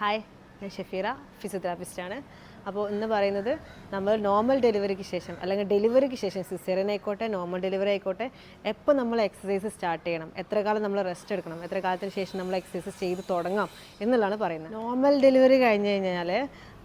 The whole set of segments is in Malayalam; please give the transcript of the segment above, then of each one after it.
ഹായ് ഞാൻ ഷഫീറ ഫിസിയോതെറാപ്പിസ്റ്റാണ്. അപ്പോൾ ഇന്ന് പറയുന്നത് നമ്മൾ നോർമൽ ഡെലിവറിക്ക് ശേഷം അല്ലെങ്കിൽ ഡെലിവറിക്ക് ശേഷം സിസേറിയൻ ആയിക്കോട്ടെ നോർമൽ ഡെലിവറി ആയിക്കോട്ടെ എപ്പോൾ നമ്മൾ എക്സസൈസ് സ്റ്റാർട്ട് ചെയ്യണം എത്ര കാലം നമ്മൾ റെസ്റ്റ് എടുക്കണം എത്ര കാലത്തിന് ശേഷം നമ്മൾ എക്സസൈസ് ചെയ്ത് തുടങ്ങാം എന്നുള്ളതാണ് പറയുന്നത്. നോർമൽ ഡെലിവറി കഴിഞ്ഞ് കഴിഞ്ഞാൽ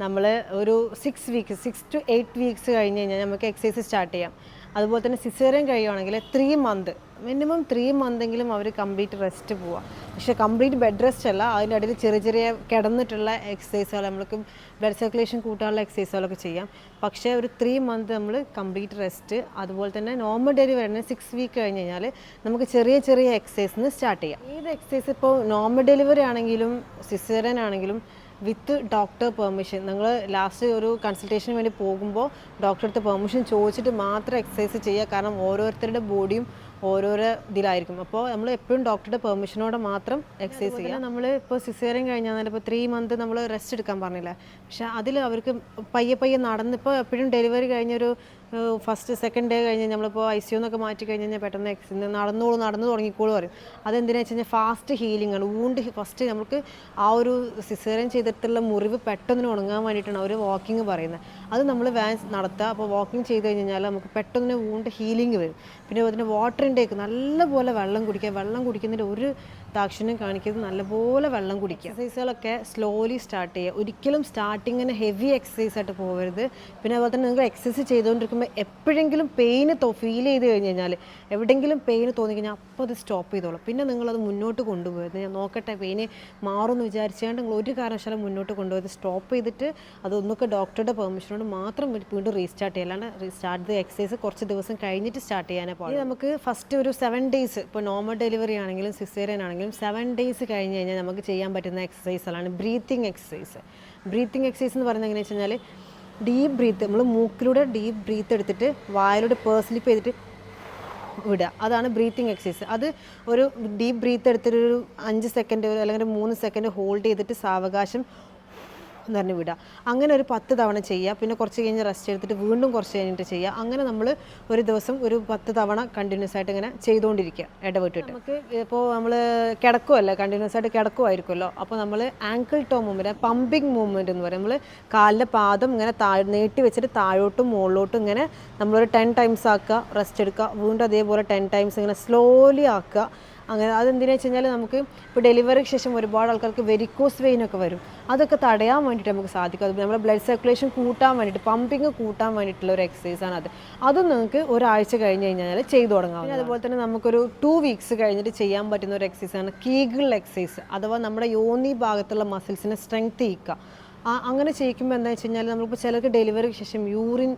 നമ്മൾ ഒരു six weeks six to eight weeks കഴിഞ്ഞ് കഴിഞ്ഞാൽ നമുക്ക് എക്സസൈസ് സ്റ്റാർട്ട് ചെയ്യാം. അതുപോലെ തന്നെ സിസേറിയൻ കഴിയുവാണെങ്കിൽ ത്രീ മന്ത് മിനിമം ത്രീ മന്തെങ്കിലും അവർ കംപ്ലീറ്റ് റെസ്റ്റ് പോവുക പക്ഷെ കംപ്ലീറ്റ് ബെഡ് റെസ്റ്റ് അല്ല അതിന്റെ ഇടയിൽ ചെറിയ ചെറിയ കിടന്നിട്ടുള്ള എക്സസൈസുകൾ നമ്മൾക്ക് ബ്ലഡ് സർക്കുലേഷൻ കൂട്ടാനുള്ള എക്സസൈസുകളൊക്കെ ചെയ്യാം. പക്ഷേ ഒരു ത്രീ മന്ത് നമ്മൾ കംപ്ലീറ്റ് റെസ്റ്റ് അതുപോലെ തന്നെ നോർമൽ ഡെലിവറി സിക്സ് വീക്ക് കഴിഞ്ഞ് കഴിഞ്ഞാൽ നമുക്ക് ചെറിയ ചെറിയ എക്സസൈസിന് സ്റ്റാർട്ട് ചെയ്യാം. ഏത് എക്സസൈസ് ഇപ്പോൾ നോർമൽ ഡെലിവറി ആണെങ്കിലും സിസേറിയൻ ആണെങ്കിലും വിത്ത് ഡോക്ടർ പെർമിഷൻ. നിങ്ങൾ ലാസ്റ്റ് ഒരു കൺസൾട്ടേഷന് വേണ്ടി പോകുമ്പോൾ ഡോക്ടറെ അടുത്ത് പെർമിഷൻ ചോദിച്ചിട്ട് മാത്രം എക്സസൈസ് ചെയ്യുക. കാരണം ഓരോരുത്തരുടെ ബോഡിയും ഓരോരോ ഇതിലായിരിക്കും. അപ്പോൾ നമ്മൾ എപ്പോഴും ഡോക്ടറുടെ പെർമിഷനോടെ മാത്രം എക്സസൈസ് ചെയ്യുക നമ്മൾ ഇപ്പോൾ സിസേറിയൻ കഴിഞ്ഞാൽ ഇപ്പോൾ ത്രീ മന്ത് നമ്മൾ റെസ്റ്റ് എടുക്കാൻ പറഞ്ഞില്ല? പക്ഷേ അതിൽ അവർക്ക് പയ്യെ പയ്യെ നടന്നിപ്പോൾ എപ്പോഴും ഡെലിവറി കഴിഞ്ഞൊരു ഫസ്റ്റ് സെക്കൻഡ് ഡേ കഴിഞ്ഞ് നമ്മളിപ്പോൾ ഐ സി എന്നൊക്കെ മാറ്റി കഴിഞ്ഞ് കഴിഞ്ഞാൽ പെട്ടെന്ന് എക്സ് നടന്നോളൂ നടന്നു തുടങ്ങിക്കോളൂ പറയും. അതെന്തിനാ വെച്ച് കഴിഞ്ഞാൽ ഫാസ്റ്റ് ഹീലിംഗ് ആണ്. ഊണ്ട് ഫസ്റ്റ് നമുക്ക് ആ ഒരു സിസേറിയൻ ചെയ്തിട്ടുള്ള മുറിവ് പെട്ടെന്ന് ഉണങ്ങാൻ വേണ്ടിയിട്ടാണ് അവർ വാക്കിംഗ് പറയുന്നത്. അത് നമ്മൾ വാൻസ് നടത്തുക അപ്പോൾ വാക്കിംഗ് ചെയ്ത് കഴിഞ്ഞാൽ നമുക്ക് പെട്ടെന്ന് ഊണ്ട് ഹീലിംഗ് വരും. പിന്നെ അതിന് വാട്ടർ ഇൻടേക്ക് നല്ലപോലെ വെള്ളം കുടിക്കുക. വെള്ളം കുടിക്കുന്നതിന്റെ ഒരു ദാക്ഷിണ്യം കാണിക്കുന്നത് നല്ലപോലെ വെള്ളം കുടിക്കുക. എക്സസൈസുകളൊക്കെ സ്ലോലി സ്റ്റാർട്ട് ചെയ്യുക. ഒരിക്കലും സ്റ്റാർട്ടിങ്ങിന് ഹെവി എക്സസൈസ് ആയിട്ട് പോകരുത്. പിന്നെ അതുപോലെ തന്നെ നിങ്ങൾ എക്സസൈസ് ചെയ്തുകൊണ്ടിരിക്കുമ്പോൾ എപ്പോഴെങ്കിലും പെയിന് ഫീൽ ചെയ്ത് കഴിഞ്ഞ് കഴിഞ്ഞാൽ എവിടെയെങ്കിലും പെയിന് തോന്നി കഴിഞ്ഞാൽ അപ്പോൾ അത് സ്റ്റോപ്പ് ചെയ്തോളൂ. പിന്നെ നിങ്ങളത് മുന്നോട്ട് കൊണ്ടുപോയത് ഞാൻ നോക്കട്ടെ പെയിന് മാറുമെന്ന് വിചാരിച്ചുകൊണ്ട് നിങ്ങൾ ഒരു കാരണവശാലും മുന്നോട്ട് കൊണ്ടുപോയത് സ്റ്റോപ്പ് ചെയ്തിട്ട് അതൊന്നൊക്കെ ഡോക്ടറുടെ പെർമിഷനോട് മാത്രം വീണ്ടും റീസ്റ്റാർട്ട് ചെയ്യുക. അല്ലാണ്ട് റീസ്റ്റാർട്ട് ചെയ്ത് എക്സസൈസ് കുറച്ച് ദിവസം കഴിഞ്ഞിട്ട് സ്റ്റാർട്ട് ചെയ്യാനേ പാടില്ല നമുക്ക് ഫസ്റ്റ് ഒരു സെവൻ ഡേയ്സ് ഇപ്പോൾ നോർമൽ ഡെലിവറി ആണെങ്കിലും സിസേറിയൻ ആണെങ്കിലും സെവൻ ഡേയ്സ് കഴിഞ്ഞ് കഴിഞ്ഞാൽ നമുക്ക് ചെയ്യാൻ പറ്റുന്ന എക്സസൈസുകളാണ് ബ്രീത്തിങ് എക്സസൈസ് ബ്രീത്തിങ് എക്സസൈസ് എന്ന് പറയുന്നത് എങ്ങനെയാണെന്ന് വെച്ച് കഴിഞ്ഞാൽ ഡീപ്പ് ബ്രീത്ത് നമ്മൾ മൂക്കിലൂടെ ഡീപ്പ് ബ്രീത്ത് എടുത്തിട്ട് വായിലൂടെ പേഴ്സ്ലിപ്പ് ചെയ്തിട്ട് വിടുക. അതാണ് ബ്രീത്തിങ് എക്സസൈസ് അത് ഒരു ഡീപ്പ് ബ്രീത്ത് എടുത്തിട്ട് ഒരു അഞ്ച് സെക്കൻഡ് അല്ലെങ്കിൽ ഒരു മൂന്ന് സെക്കൻഡ് ഹോൾഡ് ചെയ്തിട്ട് സാവകാശം എന്ന് പറഞ്ഞ് വിടുക അങ്ങനെ ഒരു പത്ത് തവണ ചെയ്യുക പിന്നെ കുറച്ച് കഴിഞ്ഞ് റെസ്റ്റ് എടുത്തിട്ട് വീണ്ടും കുറച്ച് കഴിഞ്ഞിട്ട് ചെയ്യുക അങ്ങനെ നമ്മൾ ഒരു ദിവസം ഒരു പത്ത് തവണ കണ്ടിന്യൂസ് ആയിട്ട് ഇങ്ങനെ ചെയ്തുകൊണ്ടിരിക്കുക ഇടവിട്ടിട്ട്. നമുക്ക് ഇപ്പോൾ നമ്മൾ കിടക്കുമല്ലോ കണ്ടിന്യൂസ് ആയിട്ട് കിടക്കുമായിരിക്കുമല്ലോ അപ്പോൾ നമ്മൾ ankle toe movement pumping movement എന്ന് പറയും. നമ്മൾ കാലിന്റെ പാദം ഇങ്ങനെ താഴ് നീട്ടി വെച്ചിട്ട് താഴോട്ടും മുകളിലോട്ടും ഇങ്ങനെ നമ്മളൊരു ടെൻ ടൈംസ് ആക്കുക റെസ്റ്റ് എടുക്കുക. വീണ്ടും അതേപോലെ ടെൻ ടൈംസ് ഇങ്ങനെ സ്ലോലി ആക്കുക. അങ്ങനെ അതെന്തിനാ വെച്ച് കഴിഞ്ഞാൽ നമുക്ക് ഇപ്പോൾ ഡെലിവറിക്ക് ശേഷം ഒരുപാട് ആൾക്കാർക്ക് വെരിക്കോസ് വെയിൻ ഒക്കെ വരും. അതൊക്കെ തടയാൻ വേണ്ടിയിട്ട് നമുക്ക് സാധിക്കും. അത് നമ്മുടെ ബ്ലഡ് സർക്കുലേഷൻ കൂട്ടാൻ വേണ്ടിയിട്ട് പമ്പിങ് കൂട്ടാൻ വേണ്ടിയിട്ടുള്ള ഒരു എക്സസൈസ് ആണ് അത്. അതും നിങ്ങൾക്ക് ഒരാഴ്ച കഴിഞ്ഞ് കഴിഞ്ഞാൽ ചെയ്തു തുടങ്ങാം അതുപോലെ തന്നെ നമുക്കൊരു ടു വീക്സ് കഴിഞ്ഞിട്ട് ചെയ്യാൻ പറ്റുന്ന ഒരു എക്സസൈസ് ആണ് കീഗിൾ എക്സസൈസ് അഥവാ നമ്മുടെ യോനി ഭാഗത്തുള്ള മസിൽസിനെ സ്ട്രെങ്ത് ചെയ്യിക്കുക അങ്ങനെ ചെയ്യിക്കുമ്പോൾ എന്താ വെച്ച് കഴിഞ്ഞാൽ നമ്മളിപ്പോൾ ചിലർക്ക് ഡെലിവറിക്ക് ശേഷം യൂറിൻ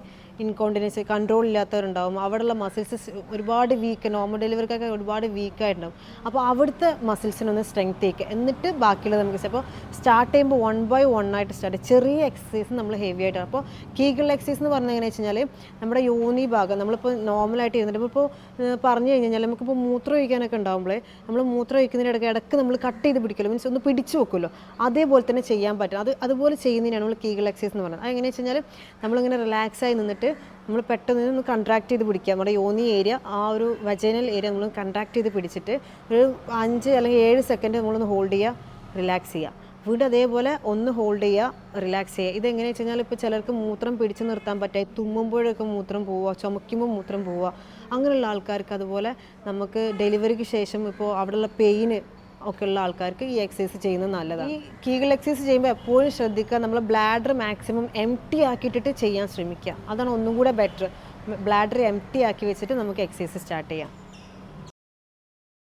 ഇൻകോണ്ടിനൻസ് കൺട്രോൾ ഇല്ലാത്തവരുണ്ടാവും. അവിടെയുള്ള മസിൽസ് ഒരുപാട് വീക്ക് നോർമൽ ഡെലിവറിക്കൊക്കെ ഒരുപാട് വീക്കായിട്ടുണ്ടാവും അപ്പോൾ അവിടുത്തെ മസിൽസിനൊന്ന് സ്ട്രെങ്ത് ചെയ്യിക്കുക എന്നിട്ട് ബാക്കിയുള്ളത് നമുക്ക് അപ്പോൾ സ്റ്റാർട്ട് ചെയ്യുമ്പോൾ വൺ ബൈ വൺ ആയിട്ട് സ്റ്റാർട്ട് ചെറിയ എക്സസൈസ് നമ്മൾ ഹെവി ആയിട്ട് അപ്പോൾ കീഗിൾ എക്സസൈസ് എന്ന് പറഞ്ഞാൽ എങ്ങനെയാ വെച്ച് കഴിഞ്ഞാൽ നമ്മുടെ യോനി ഭാഗം നമ്മളിപ്പോൾ നോർമലായിട്ട് ഇരുന്നിട്ട് ഇപ്പോൾ പറഞ്ഞു കഴിഞ്ഞാൽ നമുക്കിപ്പോൾ മൂത്രം ഒഴിക്കാനൊക്കെ ഉണ്ടാകുമ്പോഴേ നമ്മൾ മൂത്രം ഒഴിക്കുന്നതിന് ഇടയ്ക്ക് നമ്മൾ കട്ട് ചെയ്ത് പിടിക്കുമല്ലോ. മീൻസ് ഒന്ന് പിടിച്ചു വെക്കുമല്ലോ. അതേപോലെ തന്നെ ചെയ്യാൻ പറ്റും. അത് അതുപോലെ ചെയ്യുന്നതിനാണ് നമ്മൾ കീകൾ എക്സസൈസ് എന്ന് പറയുന്നത് അത് എങ്ങനെയാ വെച്ച് കഴിഞ്ഞാൽ നമ്മളിങ്ങനെ റിലാക്സ് ആയി നിന്നിട്ട് നമ്മൾ പെട്ടെന്ന് ഒന്ന് കൺട്രാക്ട് ചെയ്ത് പിടിക്കുക. നമ്മുടെ യോനി ഏരിയ ആ ഒരു വജൈനൽ ഏരിയ നമ്മൾ കൺട്രാക്ട് ചെയ്ത് പിടിച്ചിട്ട് ഒരു അഞ്ച് അല്ലെങ്കിൽ ഏഴ് സെക്കൻഡ് നമ്മളൊന്ന് ഹോൾഡ് ചെയ്യുക റിലാക്സ് ചെയ്യുക. വീണ്ടും അതേപോലെ ഒന്ന് ഹോൾഡ് ചെയ്യുക റിലാക്സ് ചെയ്യുക. ഇതെങ്ങനെയാണെന്ന് വെച്ച് കഴിഞ്ഞാൽ ഇപ്പോൾ ചിലർക്ക് മൂത്രം പിടിച്ച് നിർത്താൻ പറ്റായി തുമ്മുമ്പോഴൊക്കെ മൂത്രം പോവുക ചുമയ്ക്കുമ്പോൾ മൂത്രം പോവുക. അങ്ങനെയുള്ള ആൾക്കാർക്ക് അതുപോലെ നമുക്ക് ഡെലിവറിക്ക് ശേഷം ഇപ്പോൾ അവിടെയുള്ള പെയിന് ഒക്കെ ഉള്ള ആൾക്കാർക്ക് ഈ എക്സസൈസ് ചെയ്യുന്നത് നല്ലതാണ്. ഈ കീകൾ എക്സസൈസ് ചെയ്യുമ്പോൾ എപ്പോഴും ശ്രദ്ധിക്കുക നമ്മൾ ബ്ലാഡർ മാക്സിമം എം ടി ആക്കിയിട്ടിട്ട് ചെയ്യാൻ ശ്രമിക്കുക. അതാണ് ഒന്നും കൂടെ ബെറ്റർ ബ്ലാഡർ എം ടി ആക്കി വെച്ചിട്ട് നമുക്ക് എക്സസൈസ് സ്റ്റാർട്ട് ചെയ്യാം.